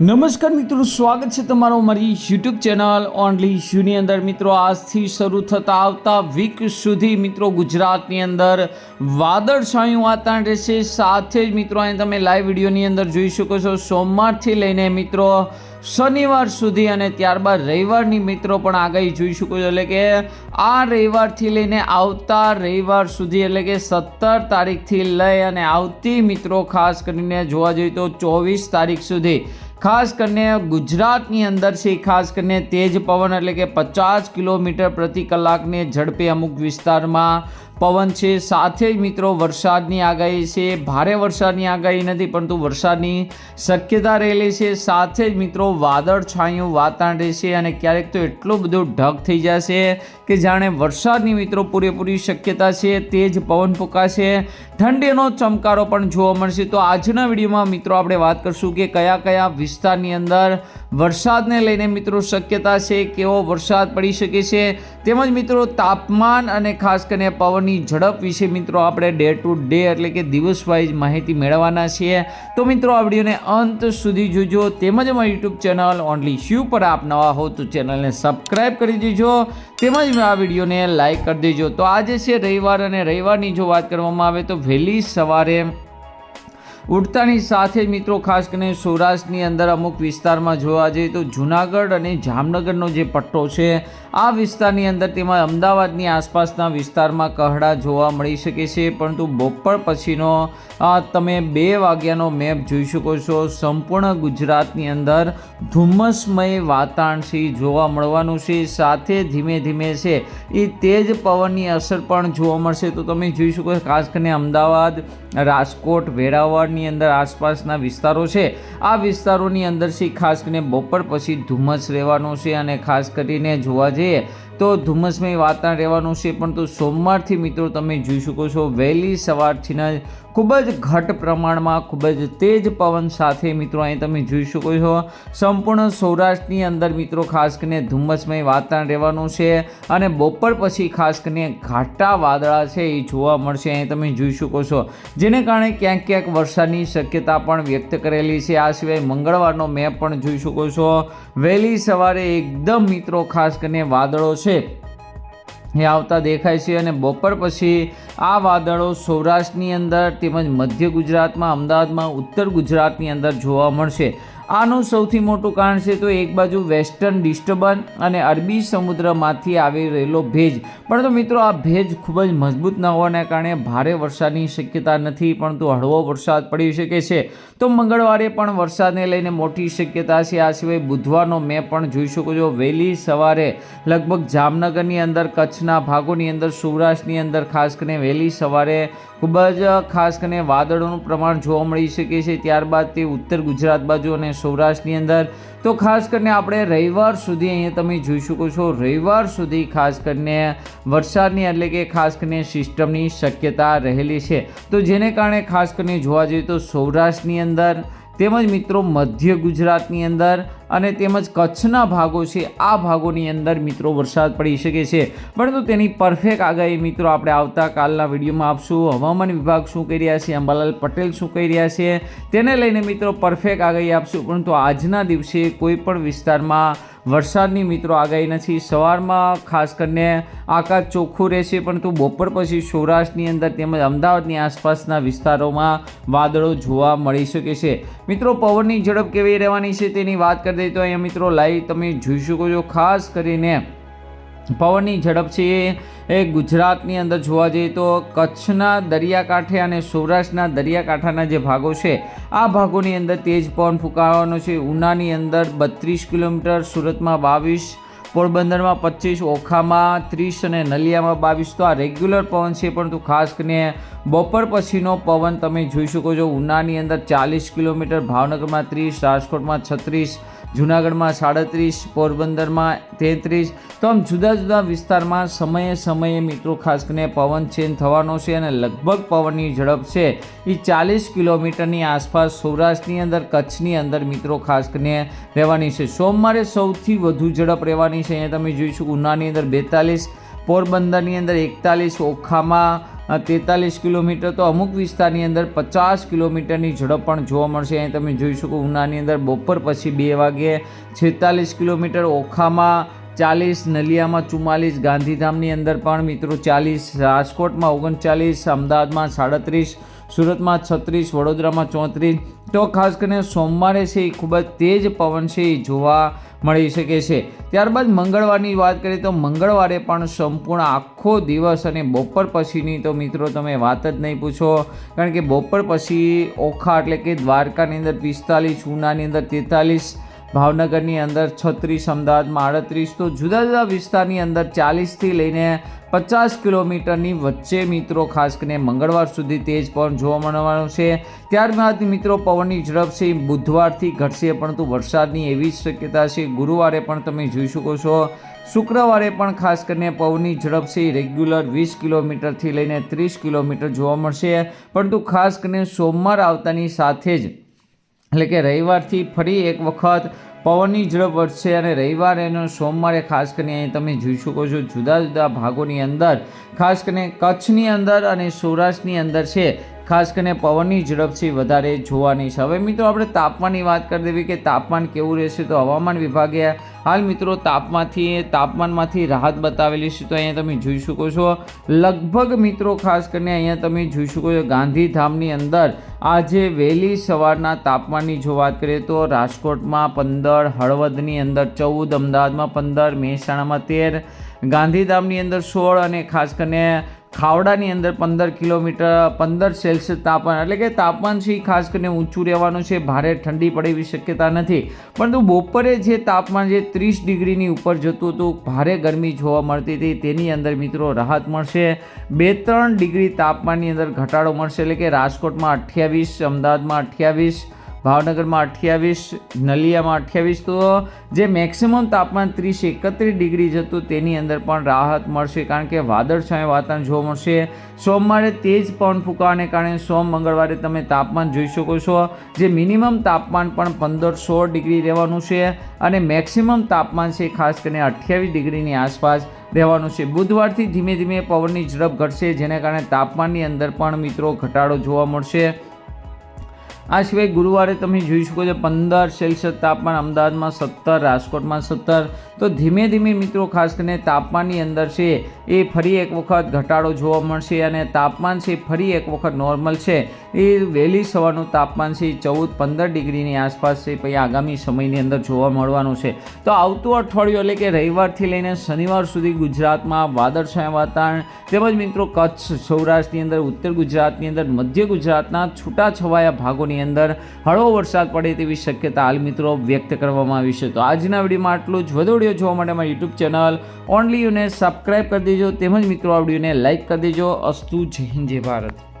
નમસ્કાર મિત્રો, સ્વાગત છે તમારો મારી યુટ્યુબ ચેનલ ઓનલી શ્યુની અંદર. મિત્રો, આજથી શરૂ થતા આવતા વીક સુધી મિત્રો ગુજરાતની અંદર વાદળછાયું વાતાવરણ રહેશે. સાથે જ મિત્રો, અહીં તમે લાઈવ વિડીયોની અંદર જોઈ શકો છો, સોમવારથી લઈને મિત્રો શનિવાર સુધી અને ત્યારબાદ રવિવારની મિત્રો પણ આગાહી જોઈ શકો છો. એટલે કે આ રવિવારથી લઈને આવતા રવિવાર સુધી, એટલે કે સત્તર તારીખથી લઈ અને આવતી મિત્રો, ખાસ કરીને જોવા જઈએ તો ચોવીસ તારીખ સુધી ખાસ કરીને ગુજરાતની અંદર છે, ખાસ કરીને તેજ પવન એટલે કે પચાસ કિલોમીટર પ્રતિ કલાકને ઝડપે અમુક વિસ્તારમાં પવન છે. સાથે જ મિત્રો વરસાદની આગાહી છે. ભારે વરસાદની આગાહી નથી, પરંતુ વરસાદની શક્યતા રહેલી છે. સાથે જ મિત્રો વાદળ છાયું વાતાવરણ રહેશે અને ક્યારેક તો એટલું બધું ઢગ થઈ જશે કે જાણે વરસાદની મિત્રો પૂરેપૂરી શક્યતા છે. તેજ પવન ફૂંકાશે. ઠંડીનો ચમકારો પણ જોવા મળશે. તો આજના વિડીયોમાં મિત્રો આપણે વાત કરશું કે કયા કયા વિસ્તારની અંદર વરસાદને લઈને મિત્રો શક્યતા છે કેવો વરસાદ પડી શકે છે. તેમજ મિત્રો તાપમાન અને ખાસ કરીને પવનની ઝડપ વિશે મિત્રો આપણે ડે ટુ ડે એટલે કે દિવસ વાઇઝ માહિતી મેળવવાના છીએ. તો મિત્રો આ વિડીયોને અંત સુધી જોજો. તેમજ અમારી યુટ્યુબ ચેનલ ઓનલી શ્યુ પર આપ નવા હો તો ચેનલને સબસ્ક્રાઈબ કરી દેજો. તેમજ આ વિડીયોને લાઇક કરી દેજો. તો આજે છે રવિવાર અને રવિવારની જો વાત કરવામાં આવે તો વહેલી સવારે ઉઠતાની સાથે મિત્રો ખાસ કરીને સૌરાષ્ટ્રની અંદર અમુક વિસ્તારમાં જોવા જઈએ તો જુનાગઢ અને જામનગરનો જે પટ્ટો છે આ વિસ્તારની અંદર તેમાં અમદાવાદની આસપાસના વિસ્તારમાં કહડા જોવા મળી શકે છે, પરંતુ બપોર પછીનો તમે બે વાગ્યાનો મેપ જોઈ શકો છો. સંપૂર્ણ ગુજરાતની અંદર ધુમ્મસમય વાતાવરણથી જોવા મળવાનું છે. સાથે ધીમે ધીમે છે, એ તેજ પવનની અસર પણ જોવા મળશે. તો તમે જોઈ શકો ખાસ કરીને અમદાવાદ, રાજકોટ, વેરાવળની અંદર આસપાસના વિસ્તારો છે. આ વિસ્તારોની અંદર છે, ખાસ કરીને બપોર પછી ધુમ્મસ રહેવાનું છે અને ખાસ કરીને જોવા જઈએ TV તો ધુમ્મસમય વાતાવરણ રહેવાનું છે પરંતુ સોમવારથી મિત્રો તમે જોઈ શકો છો, વહેલી સવારથી જ ખૂબ જ ઘટ પ્રમાણમાં ખૂબ જ તેજ પવન સાથે મિત્રો અહીં તમે જોઈ શકો છો. સંપૂર્ણ સૌરાષ્ટ્રની અંદર મિત્રો ખાસ કરીને ધુમ્મસમય વાતાવરણ રહેવાનું છે અને બપોર પછી ખાસ કરીને ઘાટા વાદળા છે એ જોવા મળશે, અહીં તમે જોઈ શકો છો. જેને કારણે ક્યાંક ક્યાંક વરસાદની શક્યતા પણ વ્યક્ત કરેલી છે. આ સિવાય મંગળવારનો મેપ પણ જોઈ શકો છો. વહેલી સવારે એકદમ મિત્રો ખાસ કરીને વાદળો છે. એ આવતા દેખાય છે અને બપોર પછી આ વાદળો સૌરાષ્ટ્રની અંદર તેમજ મધ્ય ગુજરાતમાં, અમદાવાદમાં, ઉત્તર ગુજરાતની અંદર જોવા મળશે. આનું સૌથી મોટું કારણ છે તો એક બાજુ વેસ્ટર્ન ડિસ્ટર્બન્સ અને અરબી સમુદ્રમાંથી આવી રહેલો ભેજ. પરંતુ મિત્રો, આ ભેજ ખૂબ જ મજબૂત ન હોવાના કારણે ભારે વરસાદની શક્યતા નથી, પરંતુ હળવો વરસાદ પડી શકે છે. તો મંગળવારે પણ વરસાદને લઈને મોટી શક્યતા છે. આ સિવાય બુધવારનો મેં પણ જોઈ શકો છો, વહેલી સવારે લગભગ જામનગરની અંદર, કચ્છના ભાગોની અંદર, સૌરાષ્ટ્રની અંદર, ખાસ કરીને વહેલી સવારે ખૂબ જ ખાસ કરીને વાદળોનું પ્રમાણ જોવા મળી શકે છે. ત્યારબાદ તે ઉત્તર ગુજરાત બાજુ અને સૌરાષ્ટ્રની અંદર. તો ખાસ કરીને આપણે રવિવાર સુધી અહીંયા તમે જોઈ શકો છો. રવિવાર સુધી ખાસ કરીને વરસાદની એટલે કે ખાસ કરીને સિસ્ટમની શક્યતા રહેલી છે. તો જેને કારણે ખાસ કરીને જોવા જઈએ તો સૌરાષ્ટ્રની અંદર તેમજ મિત્રો મધ્ય ગુજરાતની અંદર અને તેમજ કચ્છના ભાગો છે, આ ભાગોની અંદર મિત્રો વરસાદ પડી શકે છે. પરંતુ તેની પરફેક્ટ આગાહી મિત્રો આપણે આવતાકાલના વિડીયોમાં આપશું. હવામાન વિભાગ શું કહી રહ્યા છે, અંબાલાલ પટેલ શું કહી રહ્યા છે, તેને લઈને મિત્રો પરફેક્ટ આગાહી આપશું. પરંતુ આજના દિવસે કોઈ પણ વિસ્તારમાં વરસાદની મિત્રો આગાહી નથી. સવારમાં ખાસ કરીને આકાશ ચોખ્ખું રહેશે, પરંતુ બપોર પછી સૌરાષ્ટ્રની અંદર તેમજ અમદાવાદની આસપાસના વિસ્તારોમાં વાદળો જોવા મળી શકે છે. મિત્રો, પવનની ઝડપ કેવી રહેવાની છે તેની વાત કરી દઈએ તો અહીંયા મિત્રો લાઈવ તમે જોઈ શકો છો. ખાસ કરીને પવનની ઝડપ છે એ ગુજરાતની અંદર જોવા જઈએ તો કચ્છના દરિયાકાંઠે અને સૌરાષ્ટ્રના દરિયાકાંઠાના જે ભાગો છે, આ ભાગોની અંદર તેજ પવન ફૂંકાવાનો છે. ઉનાની અંદર બત્રીસ કિલોમીટર સુરતમાં બાવીસ, પોરબંદરમાં પચીસ, ઓખામાં ત્રીસ અને નલિયામાં બાવીસ. તો આ રેગ્યુલર પવન છે, પરંતુ ખાસ કરીને બપોર પછીનો પવન તમે જોઈ શકો છો. ઉનાની અંદર ચાલીસ કિલોમીટર, ભાવનગરમાં ત્રીસ, રાજકોટમાં છત્રીસ જુનાગઢમાં સાડત્રીસ, પોરબંદરમાં તેત્રીસ. તો આમ જુદા જુદા વિસ્તારમાં સમયે સમયે મિત્રો ખાસ કરીને પવન ચેન્જ થવાનો છે અને લગભગ પવનની ઝડપ છે. એ ચાલીસ કિલોમીટરની આસપાસ સૌરાષ્ટ્રની અંદર, કચ્છની અંદર મિત્રો ખાસ કરીને રહેવાની છે. સોમવારે સૌથી વધુ ઝડપ રહેવાની છે. અહીંયા તમે જોઈશું ઉનાની અંદર બેતાલીસ, પોરબંદરની અંદર એકતાલીસ, ઓખામાં તેતાલીસ કિલોમીટર તો અમુક વિસ્તારની અંદર પચાસ કિલોમીટરની ઝડપ પણ જોવા મળશે. અહીં તમે જોઈ શકો ઉનાની અંદર બપોર પછી બે વાગે છેતાલીસ કિલોમીટર ઓખામાં, ચાલીસ નલિયામાં ચુમ્માલીસ, ગાંધીધામની અંદર પણ મિત્રો ચાલીસ, રાજકોટમાં ઓગણચાલીસ, અમદાવાદમાં સાડત્રીસ સુરતમાં છત્રીસ, વડોદરામાં ચોત્રીસ. તો ખાસ કરીને સોમવારે છે એ ખૂબ જ તેજ પવન છે એ જોવા મળી શકે છે. ત્યારબાદ મંગળવારની વાત કરીએ તો મંગળવારે પણ સંપૂર્ણ આખો દિવસ અને બપોર પછીની તો મિત્રો તમે વાત જ નહીં પૂછો. કારણ કે બપોર પછી ઓખા એટલે કે દ્વારકાની અંદર પિસ્તાલીસ, ઉનાની અંદર તેતાલીસ ભાવનગરની અંદર છત્રીસ, અમદાવાદમાં આડત્રીસ તો જુદા જુદા વિસ્તારની અંદર ચાલીસથી લઈને પચાસ કિલોમીટરની વચ્ચે મિત્રો, ખાસ કરીને મંગળવાર સુધી તેજ પવન જોવા મળવાનું છે. ત્યારબાદ મિત્રો, પવનની ઝડપ બુધવારથી ઘટશે, પરંતુ વરસાદની એવી જ શક્યતા છે. ગુરુવારે પણ તમે જોઈ શકો છો. શુક્રવારે પણ ખાસ કરીને પવનની ઝડપ રેગ્યુલર વીસ કિલોમીટરથી લઈને ત્રીસ કિલોમીટર જોવા મળશે. પરંતુ ખાસ કરીને સોમવાર આવતાની સાથે જ એટલે કે રવિવારથી ફરી એક વખત પવનની ઝડપ વધશે અને રવિવારે અને સોમવારે ખાસ કરીને અહીં તમે જોઈ શકો છો જુદા જુદા ભાગોની અંદર, ખાસ કરીને કચ્છની અંદર અને સૌરાષ્ટ્રની અંદર છે. ખાસ કરીને પવનની ઝડપ છે વધારે જોવાની છે. હવે મિત્રો આપણે તાપમાનની વાત કરી દેવી કે તાપમાન કેવું રહેશે તો હવામાન વિભાગે હાલ મિત્રો તાપમાનથી તાપમાનમાંથી રાહત બતાવેલી છે તો અહીંયા તમે જોઈ શકો છો. લગભગ મિત્રો ખાસ કરીને અહીંયા તમે જોઈ શકો છો ગાંધીધામની અંદર આજે વહેલી સવારના તાપમાનની જો વાત કરીએ તો રાજકોટમાં પંદર, હળવદની અંદર ચૌદ, અમદાવાદમાં પંદર, મહેસાણામાં તેર, ગાંધીધામની અંદર સોળ અને ખાસ કરીને ખાવડાની અંદર પંદર કિલોમીટર, પંદર સેલ્સિયસ તાપમાન, એટલે કે તાપમાન છે ખાસ કરીને ઊંચું રહેવાનું છે, ભારે ઠંડી પડે એવી શક્યતા નથી. પરંતુ બપોરે જે તાપમાન જે ત્રીસ ડિગ્રીની ઉપર જતું હતું, ભારે ગરમી જોવા મળતી હતી. તેની અંદર મિત્રો રાહત મળશે. બે ત્રણ ડિગ્રી તાપમાનની અંદર ઘટાડો મળશે, એટલે કે રાજકોટમાં અઠ્યાવીસ, અમદાવાદમાં અઠ્યાવીસ ભાવનગરમાં અઠ્યાવીસ, નલિયામાં અઠ્યાવીસ. તો જે મેક્સિમમ તાપમાન ત્રીસ એકત્રીસ ડિગ્રી જતું તેની અંદર પણ રાહત મળશે કારણ કે વાદળછાયું વાતાવરણ જોવા મળશે. સોમવારે તેજ પવન ફૂંકાવાને કારણે સોમ મંગળવારે તમે તાપમાન જોઈ શકો છો. જે મિનિમમ તાપમાન પણ પંદર સોળ ડિગ્રી રહેવાનું છે અને મેક્સિમમ તાપમાન છે ખાસ કરીને અઠ્યાવીસ ડિગ્રીની આસપાસ રહેવાનું છે. બુધવારથી ધીમે ધીમે પવનની ઝડપ ઘટશે, જેને કારણે તાપમાનની અંદર પણ મિત્રો ઘટાડો જોવા મળશે. આ સિવાય ગુરુવારે તમે જોઈ શકો છો પંદર સેલ્સિયસ તાપમાન અમદાવાદમાં સત્તર, રાજકોટમાં સત્તર. તો ધીમે ધીમે મિત્રો, ખાસ કરીને તાપમાનની અંદર છે, એ ફરી એક વખત ઘટાડો જોવા મળશે અને તાપમાન છે, ફરી એક વખત નોર્મલ છે. એ વહેલી સવારનું તાપમાન છે, ચૌદ, પંદર ડિગ્રીની આસપાસ છે, પછી આગામી સમયની અંદર જોવા મળવાનું છે. તો આવતું અઠવાડિયું, એટલે કે રવિવારથી લઈને શનિવાર સુધી ગુજરાતમાં વાદળછાયા વાતાવરણ. તેમજ મિત્રો, કચ્છ સૌરાષ્ટ્રની અંદર, ઉત્તર ગુજરાતની અંદર, મધ્ય ગુજરાતના છૂટાછવાયા ભાગોની અંદર હળવો વરસાદ પડે તેવી શક્યતા હાલ મિત્રો વ્યક્ત કરવામાં આવી છે. તો આજના વિડીયોમાં આટલું જ. વધુ વીડિયો જોવા માટે મારી યુટ્યુબ ચેનલ ઓનલી યુને સબસ્ક્રાઈબ કરી દેજો. તેમજ મિત્રો આ વિડીયોને લાઇક કરી દેજો. અસ્તુ જય હિન્દ, જય ભારત.